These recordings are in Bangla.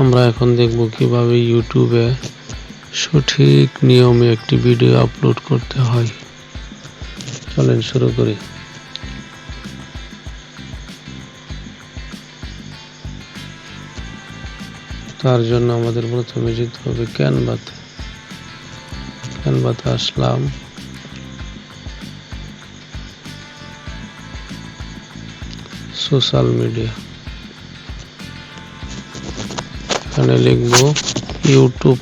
আমরা এখন দেখব কীভাবে ইউটিউবে সঠিক নিয়মে একটি ভিডিও আপলোড করতে হয়। চলেন শুরু করি। তার জন্য আমাদের প্রথমে যেতে হবে ক্যানভাতে ক্যানভাতে আসলাম। Social media. এখানে লিখব YouTube.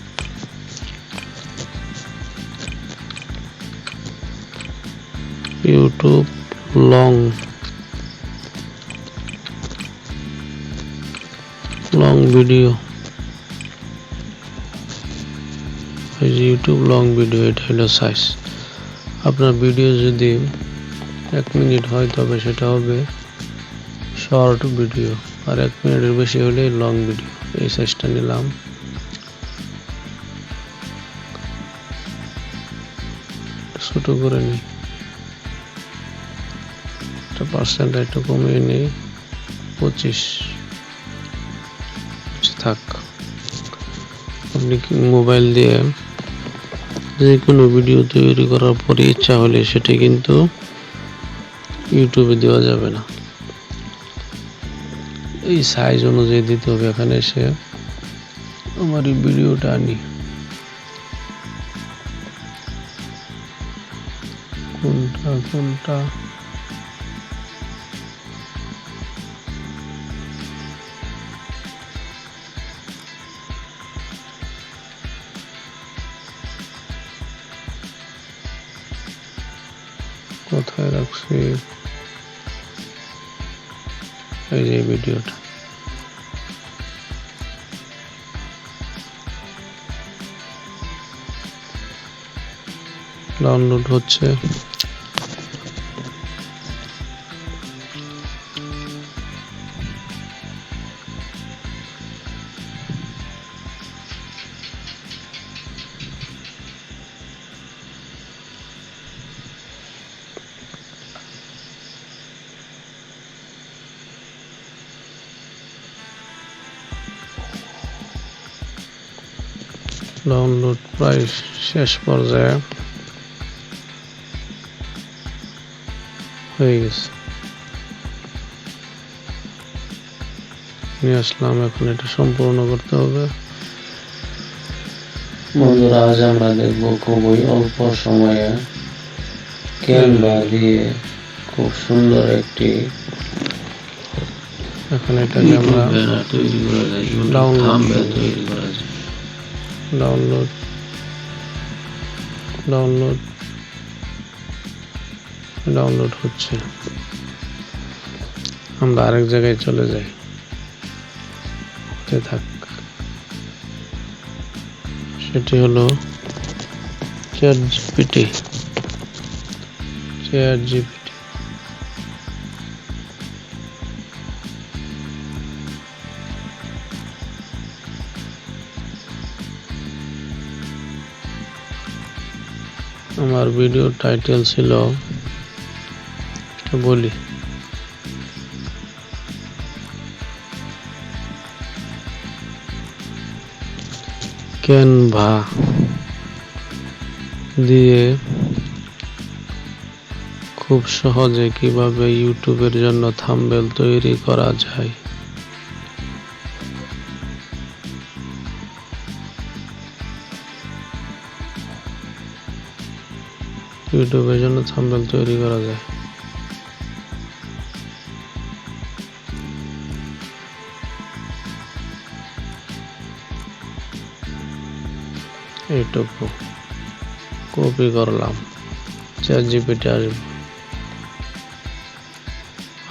YouTube long. Long video. এই যে ইউটিউব লং ভিডিও, এটা হলো সাইজ আপনার ভিডিও যদি এক মিনিট হয়, তবে সেটা হবে শর্ট ভিডিও। আর এক মিনিটের বেশি হলে লং ভিডিও। এই সাইজটা নিলাম। ছোট করে নিই একটা পার্সেন্ট একটু কমিয়ে নিই পঁচিশ। আচ্ছা, থাক। আপনি মোবাইল দিয়ে যে কোনো ভিডিও তৈরি করার পরে ইচ্ছা হলে সেটি কিন্তু ইউটিউবে দেওয়া যাবে না। এই সাইজ অনুযায়ী দিতে হবে এখানে এসে। আমার এই ভিডিওটা আনি। কোনটা কোনটা? কোথায় রাখছি? এই যে ভিডিওটা। ডাউনলোড হচ্ছে। ডাউনলোড প্রায় শেষ পর্যায়ে হয়ে গেছে। নিয়ে আসলাম এখন এটা সম্পূর্ণ করতে হবে। বন্ধুরা আজ আমরা দেখব খুবই অল্প সময়ে ক্যানভা দিয়ে খুব সুন্দর একটি এখন এটাকে আমরা ব্যানার তৈরি করা যায়। Download. যায় ডাউনলোড হচ্ছে। আমরা আরেক জায়গায় চলে যাই। থাক। সেটি হলো চ্যাট জিপিটি চ্যাট জিপিটি আমার ভিডিও টাইটেল ছিল বলি। ক্যানভা দিয়ে খুব সহজে কীভাবে ইউটিউবের জন্য থাম্বেল তৈরি করা যায়। ইউটিউবের জন্য থাম্বেল তৈরি করা যায়। এইটুকু। কপি করলাম। চ্যাট জিপিটি আসব।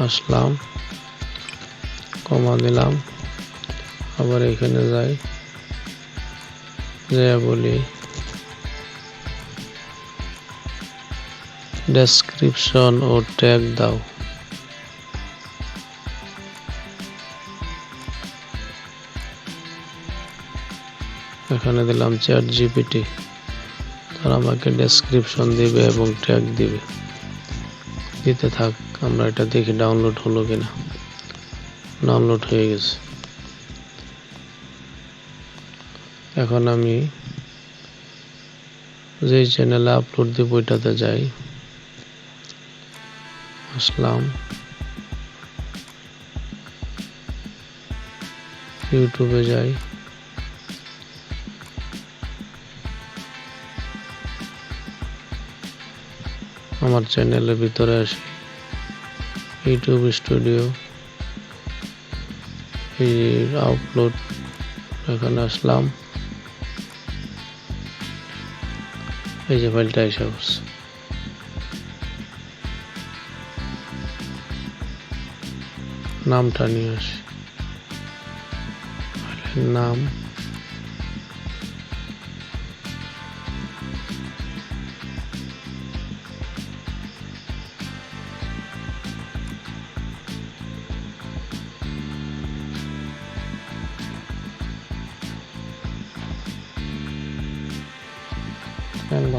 আসলাম। কমা দিলাম। আবার এখানে যাই। যে বলি ডেসক্রিপশন ও ট্যাগ দাও। এখানে দিলাম চ্যাট জিপিটি তারা আমাকে ডেসক্রিপশন দিবে এবং ট্যাগ দিবে। দিতে থাক, আমরা এটা দেখি ডাউনলোড হলো কিনা। ডাউনলোড হয়ে গেছে। এখন আমি যেই চ্যানেলে আপলোড দিব ওইটাতে যাই। আসলাম। ইউটিউবে যাই। আমার চ্যানেলের ভিতরে আসি। YouTube studio. আপলোড এখানে আসলাম। এই যে ফাইলটা এসে নামটা নিয়ে আসি। নাম।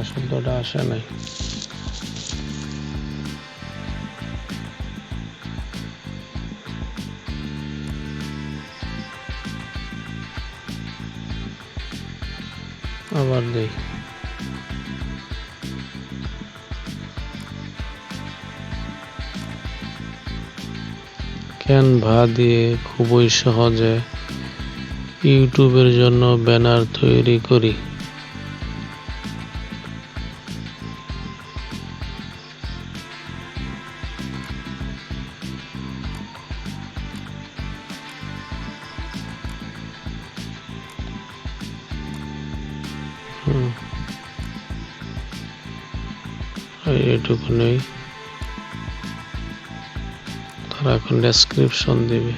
শব্দটা আসে নাই। আবার দেই ক্যানভা দিয়ে খুবই সহজে ইউটিউবের জন্য ব্যানার তৈরি করি? এইটুকু তারা এখন ডেসক্রিপশন দিবে।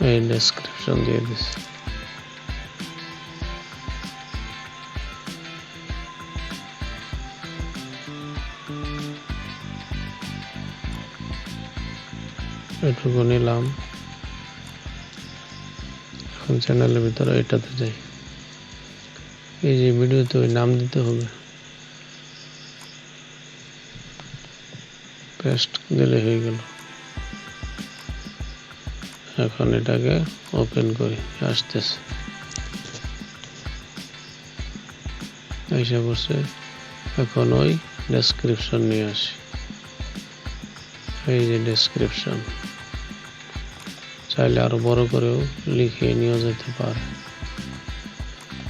এই ডেসক্রিপশন দিয়ে দিছি এটুকু নিলাম এখন চ্যানেলের ভিতরে এটাতে যাই এই যে ভিডিওতে ওই নাম দিতে হবে পেস্ট দিলে হয়ে গেল এখন এটাকে ওপেন করি, আসতেছে। এসে বসে এখন ওই ডেসক্রিপশন নিয়ে আসি। এই যে ডেসক্রিপশন চাইলে আরও বড় করেও লিখে নিয়ে যেতে পারে।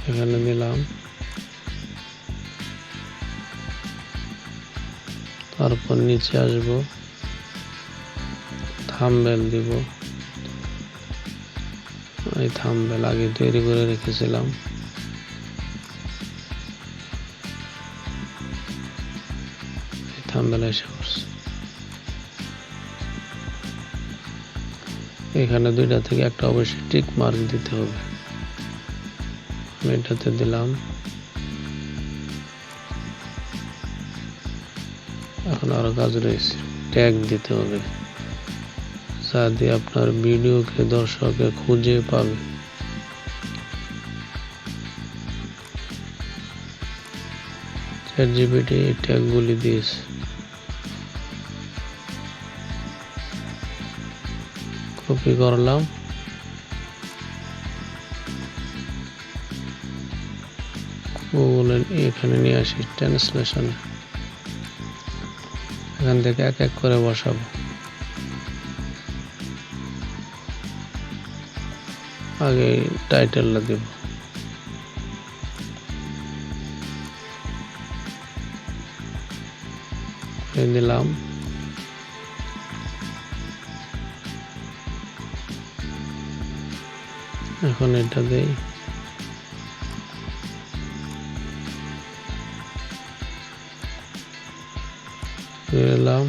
এখানে দিলাম তারপর নিচে আসব। থামবেল দিব। এই থামবেল আগে তৈরি করে রেখেছিলাম। থামবেল এসে এখানে দুইটা থেকে একটা অবশ্যই টিক মার্ক দিতে হবে। এটাতে দিলাম। এখন আরও কাজ রয়েছে। ট্যাগ দিতে হবে। দিয়ে আপনার ভিডিওকে দর্শকে খুঁজে পাবে চ্যাট জিপিটি ট্যাগগুলি দিয়েছে। কপি করলাম। এখানে নিয়ে আসি ট্রান্সলেশনে এখান থেকে এক এক করে বসাবো। আগে টাইটেলটা দেব। দিলাম এখন এটা দেই। এলাম।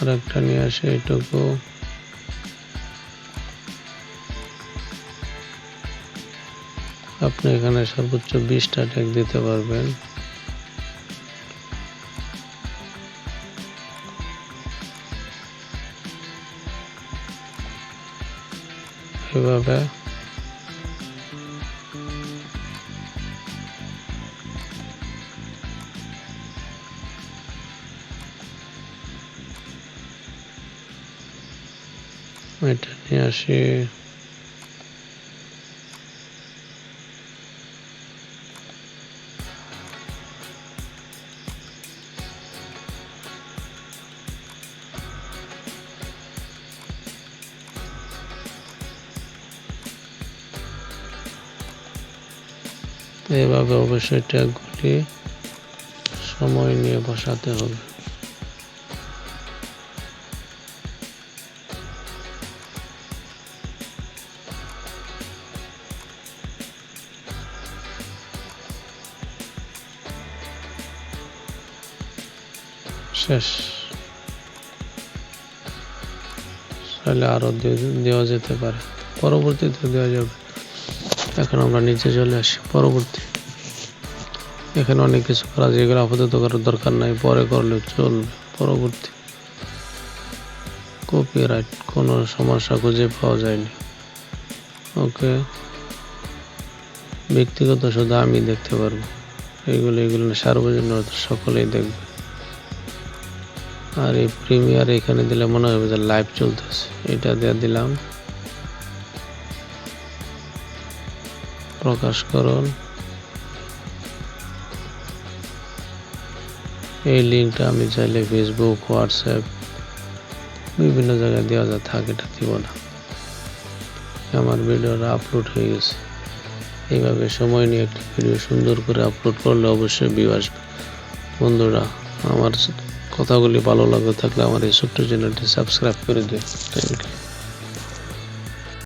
আর একটা নিয়ে আসে এটুকু। আপনি এখানে সর্বোচ্চ বিশটা ট্যাগ দিতে পারবেন এভাবে এটা নিয়ে আসি এভাবে অবশ্যই ট্যাগগুলি সময় নিয়ে বসাতে হবে। শেষ। চাইলে আরও দিয়ে- দেওয়া যেতে পারে। পরবর্তীতে দেওয়া যাবে। এখন আমরা নিচে চলে আসি, পরবর্তী। এখানে অনেক কিছু করা যায় যেগুলো আপাতত করার দরকার নাই, পরে করলে চলবে, পরবর্তী। কপিরাইট কোনো সমস্যা খুঁজে পাওয়া যায়নি। ওকে ব্যক্তিগত শুধু আমি দেখতে পারব। এগুলো এগুলো সার্বজনীন সকলেই দেখবে। আর এই প্রিমিয়ার এখানে দিলে মনে হবে যে লাইভ চলতেছে। এটা দিয়ে দিলাম। প্রকাশকরণ এই লিঙ্কটা আমি চাইলে ফেসবুক হোয়াটসঅ্যাপ বিভিন্ন জায়গায় দেওয়া যা থাকে দিব না। আমার ভিডিওটা আপলোড হয়ে গেছে। এইভাবে সময় নিয়ে একটা ভিডিও সুন্দর করে আপলোড করলে অবশ্যই ভিউ বন্ধুরা, আমার কথাগুলি ভালো লাগে থাকলে আমার এই ছোট্ট চ্যানেলটি সাবস্ক্রাইব করে দিও। Thank you